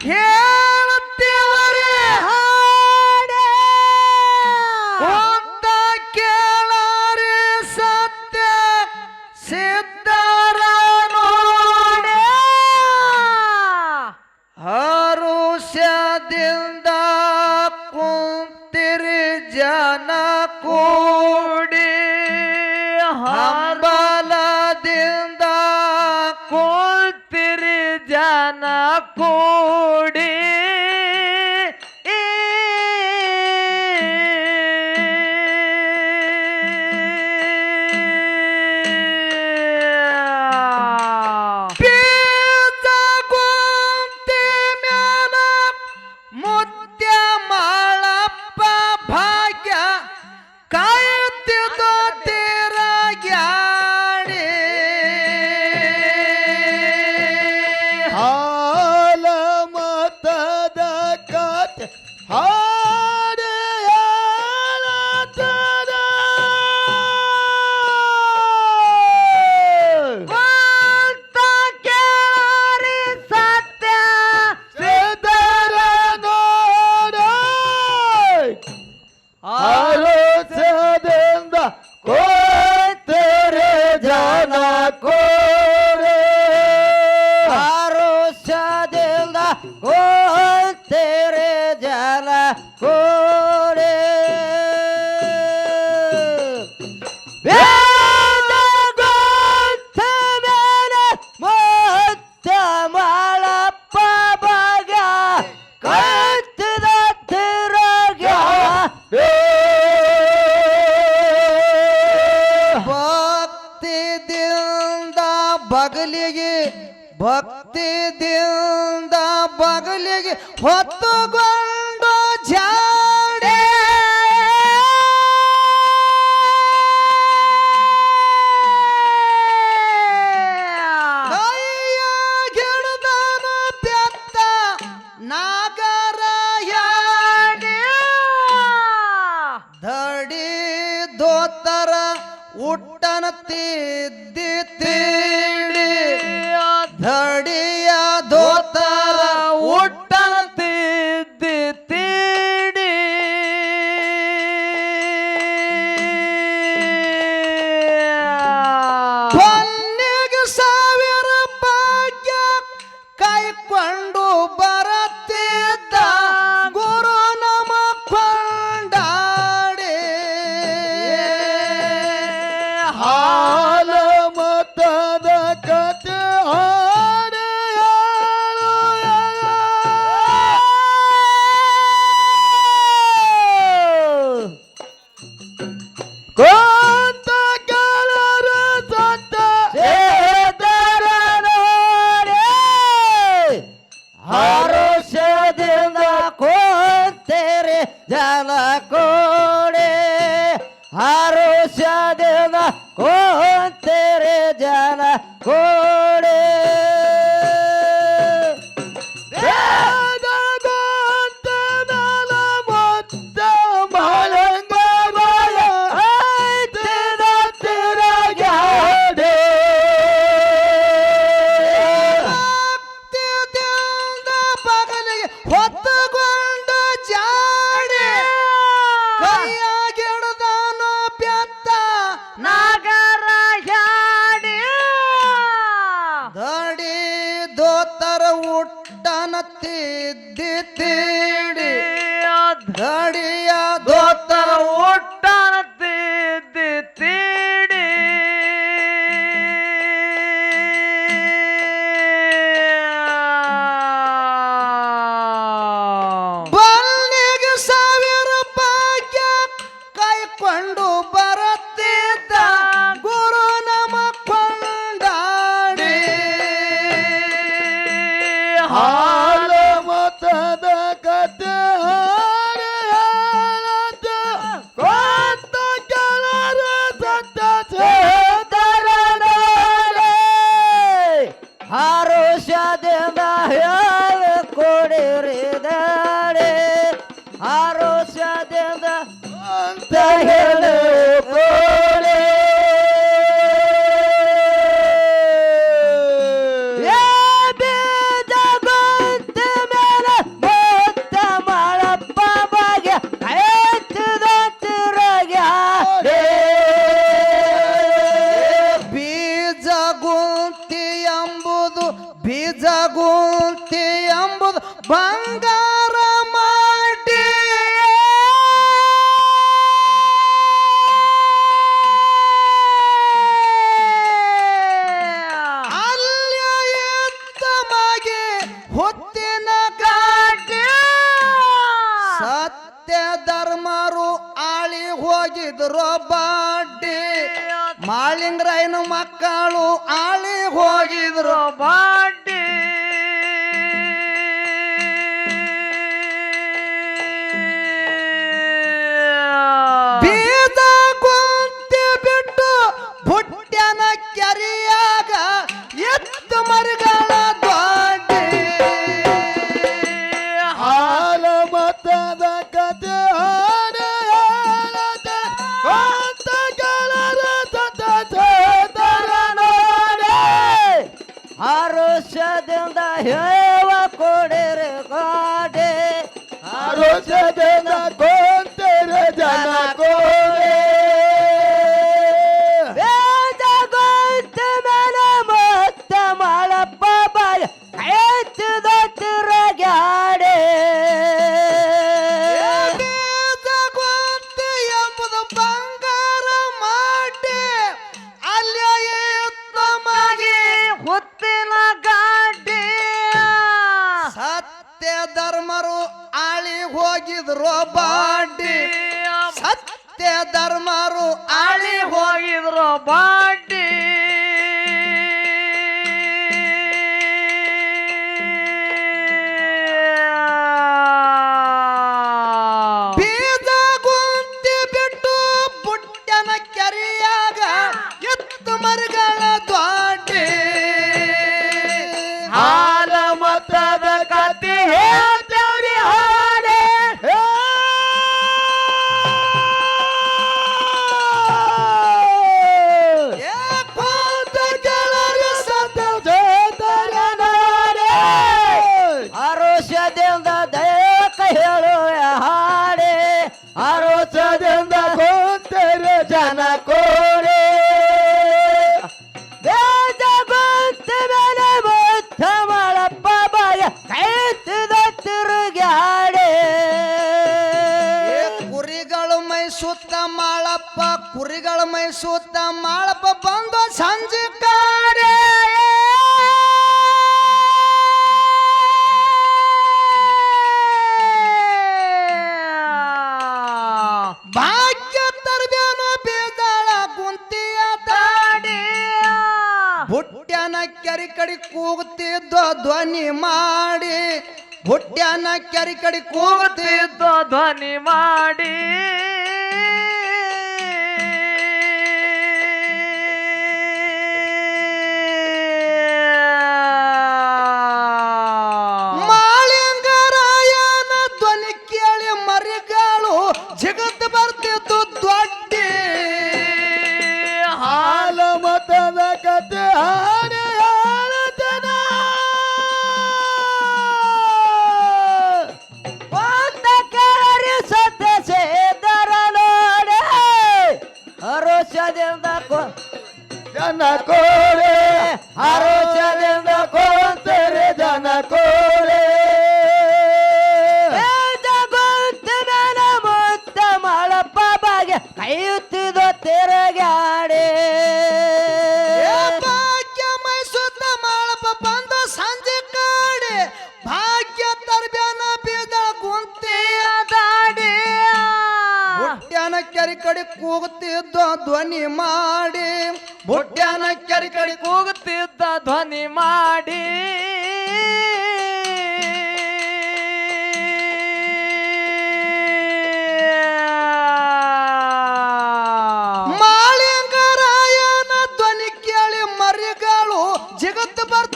ಕೇಳುತ್ತೇವರೇ ಹಾಡೆ ಒಂದ ಕೇಳಾರೆ ಸತ್ಯ ಸಿದ್ಧರ ನೋಡೆ ಹರುಷದಿಂದ ಕುಂತಿರಿ ಜನ ಕೂ காப்போடு লাগলে হত গল ಧಡಿಯ ಬಾಟಿ ಮಾಳಿಂಗ್ರಾಯನ ಮಕ್ಕಳು ಆಳಿ ಹೋಗಿದ್ರು. ಬಾ হেওয়া করে রে গাডে আরও যে দেনা ಬಾಡಿ ಸತ್ಯ ಧರ್ಮರು ಆಳಿ ಹೋಗಿದ್ರು ಬಾಡಿ ಮಾಳಪ್ಪ ಬಂದು ಸಂಜೆ ಕಾಡೆ. ಭಾಗ್ಯ ತರಬೇನು ಬೀದಾಳ ಕುಂತಿಯ ತಾಡಿ ಹುಟ್ಟ್ಯಾನ ಕೆರೆ ಕಡೆ ಕೂಗುತ್ತಿದ್ದ ಧ್ವನಿ ಮಾಡಿ. ಹುಟ್ಟ್ಯಾನ ಕೆರೆ ಕಡೆ ಕೂಗುತ್ತಿದ್ದ ಧ್ವನಿ ಮಾಡಿ. ಹರೋಷದಿಂದ ಜನ ಕೋರೆ ಹರೋಷದಿಂದ ಕೋಂತರೆ ಜನ ಕೋ ಬುಟ್ಟ್ಯಾನ ಕೆರಿ ಕಡೆ ಕೂಗುತ್ತಿದ್ದ ಧ್ವನಿ ಮಾಡಿ, ಬುಟ್ಟ್ಯಾನ ಕೆರಿ ಕಡೆ ಕೂಗುತ್ತಿದ್ದ ಧ್ವನಿ ಮಾಡಿ. ಮಾಳಿಂಗರಾಯನ ಧ್ವನಿ ಕೇಳಿ ಮರಿಗಳು ಜಿಗತ್ತು ಬರ್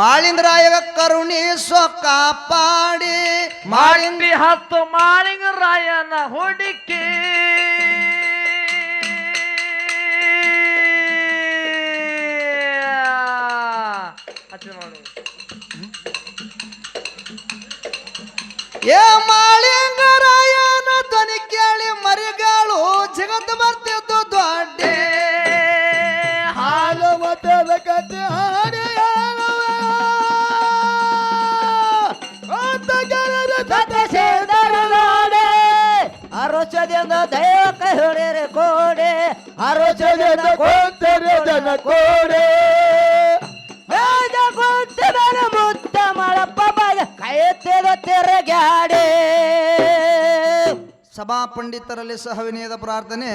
ಮಾಳಿಂಗರಾಯಗ ಕರುಣಿ ಕಾಪಾಡಿ. ಪಾಡಿ ಮಾಡಿಂದಿ ಹತ್ತು ಮಾಳಿಂಗ ರಾಯನ ಹುಡುಕಿ ಏ ಮಾಳಿಂಗರಾಯನ ಧ್ವನಿ ಕೇಳಿ ಮರಿಗಳು ಜಗತ್ ಬರ್ತಿದ್ದು ದೊಡ್ಡೆ. ಹಾಲು ಮತ್ತೆ ಕತೆ ಜೊತೆ ಸೇರಿದರು ನೋಡೆ ಅರೋಚದಿಂದ ದೈವ ಕೈ ಹೊಡೆರೆ ಕೋಡೆ ಅರೋಚದಿಂದ ಕೊಂತರೆ ಜನ ಕೋಡೆ. ಬೇಗ ಕುಂತ ಮೇಲೆ ಮುತ್ತ ಮಳಪ್ಪ ಬಾಗ ಕೈ ಎತ್ತಿದ ತಿರುಗಾಡೆ. ಸಭಾ ಪಂಡಿತರಲ್ಲಿ ಸಹ ವಿನಯದ ಪ್ರಾರ್ಥನೆ.